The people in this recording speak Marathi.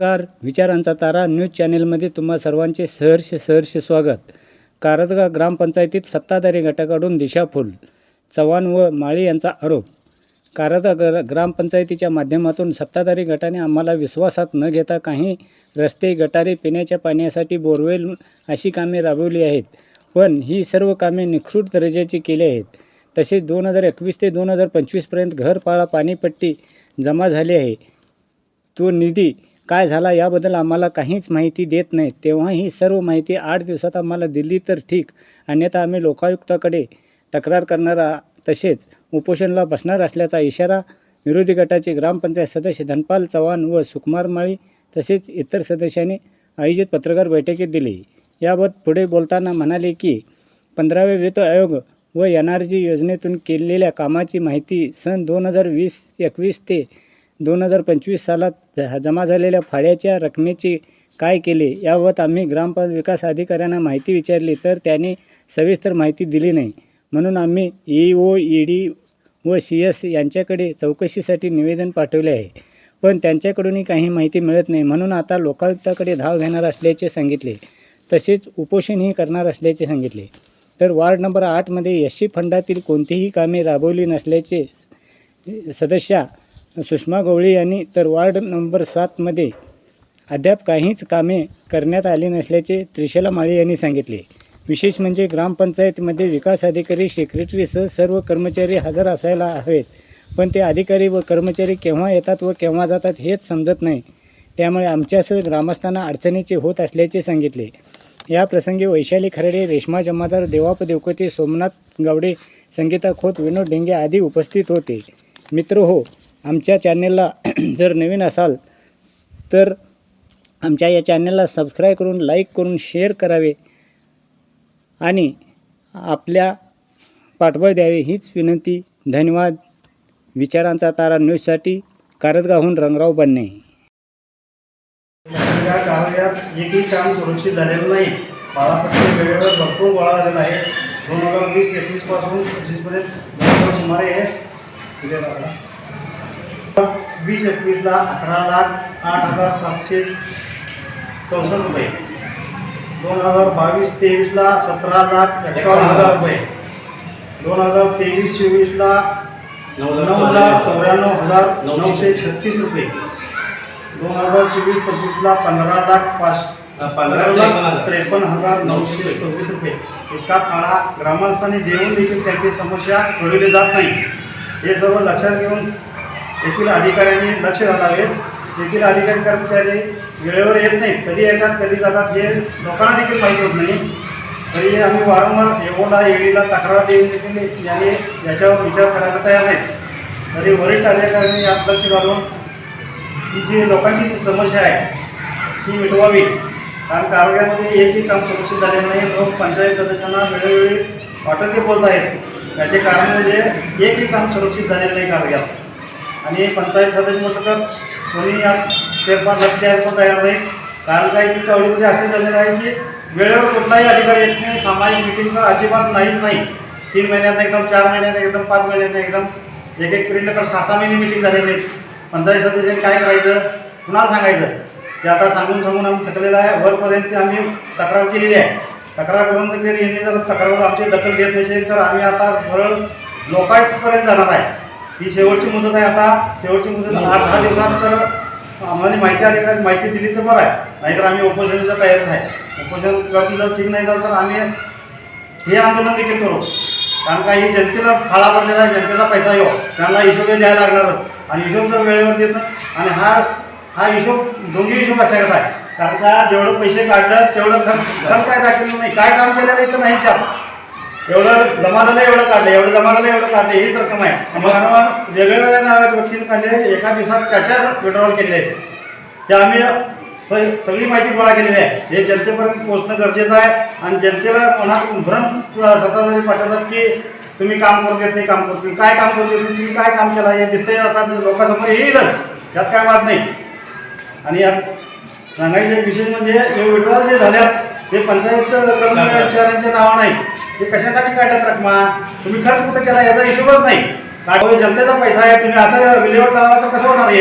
नमस्कार. विचारांचा तारा न्यूज चॅनेलमध्ये तुम्हा सर्वांचे सहर्ष सहर्ष स्वागत. कारदगा ग्रामपंचायतीत सत्ताधारी गटाकडून दिशाफूल चव्हाण व माळी यांचा आरोप. कारदगा ग्र ग्रामपंचायतीच्या माध्यमातून सत्ताधारी गटाने आम्हाला विश्वासात न घेता काही रस्ते गटारे पिण्याच्या पाण्यासाठी बोरवेल अशी कामे राबवली आहेत. पण ही सर्व कामे निकृष्ट दर्जाची केली आहेत. तसेच दोन हजार एकवीस ते दोन हजार पंचवीसपर्यंत घरपाळा पाणीपट्टी जमा झाली आहे. तो निधी काय झाला याबद्दल आम्हाला काहीच माहिती देत नाहीत. तेव्हा ही सर्व माहिती आठ दिवसात आम्हाला दिली तर ठीक. अन्यथा आम्ही लोकायुक्ताकडे तक्रार करणारा तसेच उपोषणला बसणार असल्याचा इशारा विरोधी गटाचे ग्रामपंचायत सदस्य धनपाल चव्हाण व सुकुमार माळी तसेच इतर सदस्यांनी आयोजित पत्रकार बैठकीत दिली. याबाबत पुढे बोलताना म्हणाले की पंधरावे वित्त आयोग व एन आर जी योजनेतून केलेल्या कामाची माहिती सन दोन हजार वीस एकवीस ते दोन हजार पंचवीस सालात ज- जमा झालेल्या फाळ्याच्या रकमेची काय केले याबाबत आम्ही ग्रामपंचायत विकास अधिकाऱ्यांना माहिती विचारली तर त्यांनी सविस्तर माहिती दिली नाही. म्हणून आम्ही ई ओ ई डी व सी एस यांच्याकडे चौकशीसाठी निवेदन पाठवले आहे. पण त्यांच्याकडूनही काही माहिती मिळत नाही. म्हणून आता लोकायुक्ताकडे धाव घेणार असल्याचे सांगितले. तसेच उपोषणही करणार असल्याचे सांगितले. तर वार्ड नंबर आठमध्ये यशी फंडातील कोणतीही कामे राबवली नसल्याचे सदस्या सुषमा गवळी यांनी तर वार्ड नंबर सातमध्ये अद्याप काहीच कामे करण्यात आली नसल्याचे त्रिशला माळी यांनी सांगितले. विशेष म्हणजे ग्रामपंचायतीमध्ये विकास अधिकारी सेक्रेटरीसह सर्व कर्मचारी हजर असायला हवेत. पण ते अधिकारी व कर्मचारी केव्हा येतात व केव्हा जातात हेच समजत नाही. त्यामुळे आमच्यासह ग्रामस्थांना अडचणीचे होत असल्याचे सांगितले. या प्रसंगी वैशाली खरडे रेश्मा जमादार देवाप देवकोते सोमनाथ गावडे संगीता खोत विनोद ढेंगे आदी उपस्थित होते. मित्र हो आमच्या चॅनेलला जर नवीन असाल तर आमच्या या चॅनेलला सबस्क्राईब करून लाईक करून शेअर करावे आणि आपल्या पाठबळ द्यावे हीच विनंती. धन्यवाद. विचारांचा तारा न्यूजसाठी कारदगावहून रंगराव बनणे या काळात एकही काम सुरक्षित झालेलं नाही. बाळापट्टी वेळेवर भरपूर गोळा झालेला आहे. दोन हजार वीस एकवीसपासून पंचवीसपर्यंत सुमारे आहे वीस एकवीसला अकरा लाख आठ हजार सातशे चौसष्ट रुपये. दोन हजार बावीस तेवीसला सतरा लाख एकावन्न हजार रुपये. दोन हजार तेवीस चोवीसला नऊ लाख चौऱ्याण्णव. हजार नऊशे छत्तीस. रुपये. दोन हजार चोवीस पंचवीसला पंधरा लाख पाच पंधरा त्रेपन्न हजार. त्रेपन्न हजार नऊशे नऊशे सव्वीस रुपये. इतका काळा ग्रामस्थांनी देऊन देखील त्यांची समस्या सोडवली जात नाही. हे सर्व लक्षात घेऊन येथील अधिकाऱ्यांनी लक्ष घालावे. येथील अधिकारी कर्मचारी वेळेवर येत नाहीत. कधी येतात कधी जातात हे लोकांना देखील माहीत होत नाही. तरी आम्ही वारंवार एओला ईडीला तक्रार देऊन देखील याने याच्यावर विचार करायला तयार नाहीत. तरी वरिष्ठ अधिकाऱ्यांनी यात लक्ष घालून ही जी लोकांची जी समस्या आहे ती मिटवावी. कारण कारवाईमध्ये एकही काम सुरक्षित झालेलं नाही. लोक पंचायत सदस्यांना वेळोवेळी वाटत ते बोलत आहेत याचे कारण म्हणजे एकही काम सुरक्षित झालेलं नाही कारवाईत आणि पंचायत सदस्य म्हटलं तर कोणी यात फेरफार लक्ष द्यायला पण तयार नाही. कारण काय की चवडीमध्ये असे झालेलं आहे की वेळेवर कुठलाही अधिकारी येत नाही सामाजिक मिटिंग तर अजिबात नाहीच नाही. तीन महिन्यात एकदम चार महिन्यात एकदम पाच महिन्यात एकदम. एक एक पिरियड तर सहा सहा महिने मिटिंग झालेली नाही पंचायत सदस्यांनी काय करायचं? कुणाला सांगायचं? ते आता सांगून सांगून आम्ही थकलेलं आहे. वरपर्यंत आम्ही तक्रार केलेली आहे. तक्रार करून जर यांनी जर तक्रार आमची दखल घेत नसेल तर आम्ही आता सरळ लोकायुक्तपर्यंत जाणार आहे. ही शेवटची मुदत आहे आता. शेवटची मुदत आठ दहा दिवसात तर आम्हाला माहिती आली का माहिती दिली तर बरं आहे. नाहीतर आम्ही उपोषणाच्या तयारीत आहे. उपोषण करून जर ठीक नाही झालं तर आम्ही हे आंदोलन देखील करू. कारण का ही जनतेला फाळा पडलेला आहे. जनतेचा पैसा येऊ त्यांना हिशोब द्यायला लागणारच. आणि हिशोब जर वेळेवर देत नाही आणि हा हा हिशोब दोन्ही हिशोब असायचा आहे. कारण का जेवढं पैसे काढलं तेवढं खर्च खर्च काय दाखवलं नाही. काय काम केलेलं इथं नाहीच आहे. एवढं जमा झालं एवढं काढलं एवढं जमा झालं एवढं काढलं हीच रक्कम आहे मग वारंवार वेगळ्या वेगळ्या नावाच्या व्यक्तीने काढले आहेत एका दिवसात चार चार विड्रॉल केलेले आहेत. ते आम्ही स सगळी माहिती गोळा केलेली आहे. हे जनतेपर्यंत पोहोचणं गरजेचं आहे आणि जनतेला मनात भ्रम सत्ताधारी पाठवतात की तुम्ही काम करू देत नाही काम करत काय काम करू देत नाही तुम्ही काय काम केलं हे दिसतंय आता लोकांसमोर येईलच. यात काय वाद नाही. आणि यात सांगायचे विशेष म्हणजे हे विड्रॉल जे झाल्यात ते पंचायत कर्मचाऱ्यांच्या नावानं नाही. हे कशासाठी काढल्यात रकमा? तुम्ही खर्च कुठं केला याचा हिशोबच नाही. जनतेचा पैसा आहे. तुम्ही असं विल्हेवाट लावला तर कसं होणार आहे